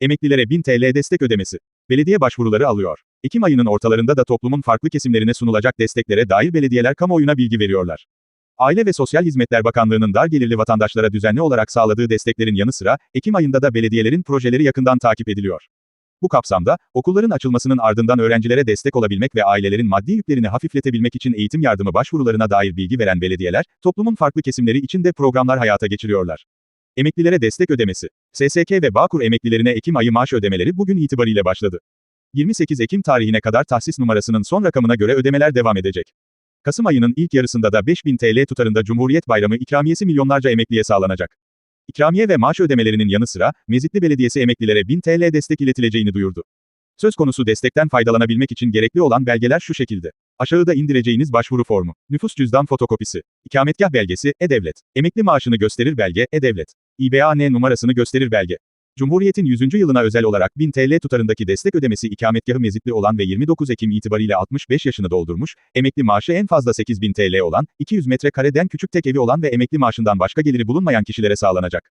Emeklilere 1000 TL destek ödemesi. Belediye başvuruları alıyor. Ekim ayının ortalarında da toplumun farklı kesimlerine sunulacak desteklere dair belediyeler kamuoyuna bilgi veriyorlar. Aile ve Sosyal Hizmetler Bakanlığı'nın dar gelirli vatandaşlara düzenli olarak sağladığı desteklerin yanı sıra, Ekim ayında da belediyelerin projeleri yakından takip ediliyor. Bu kapsamda, okulların açılmasının ardından öğrencilere destek olabilmek ve ailelerin maddi yüklerini hafifletebilmek için eğitim yardımı başvurularına dair bilgi veren belediyeler, toplumun farklı kesimleri için de programlar hayata geçiriyorlar. Emeklilere destek ödemesi. SSK ve Bağkur emeklilerine Ekim ayı maaş ödemeleri bugün itibariyle başladı. 28 Ekim tarihine kadar tahsis numarasının son rakamına göre ödemeler devam edecek. Kasım ayının ilk yarısında da 5000 TL tutarında Cumhuriyet Bayramı ikramiyesi milyonlarca emekliye sağlanacak. İkramiye ve maaş ödemelerinin yanı sıra, Mezitli Belediyesi emeklilere 1000 TL destek iletileceğini duyurdu. Söz konusu destekten faydalanabilmek için gerekli olan belgeler şu şekilde. Aşağıda indireceğiniz başvuru formu. Nüfus cüzdan fotokopisi. İkametgah belgesi, E-Devlet. Emekli maaşını gösterir belge, E-Devlet. İBAN numarasını gösterir belge. Cumhuriyet'in 100. yılına özel olarak 1000 TL tutarındaki destek ödemesi ikametgahı mezitli olan ve 29 Ekim itibariyle 65 yaşını doldurmuş, emekli maaşı en fazla 8000 TL olan, 200 metrekareden küçük tek evi olan ve emekli maaşından başka geliri bulunmayan kişilere sağlanacak.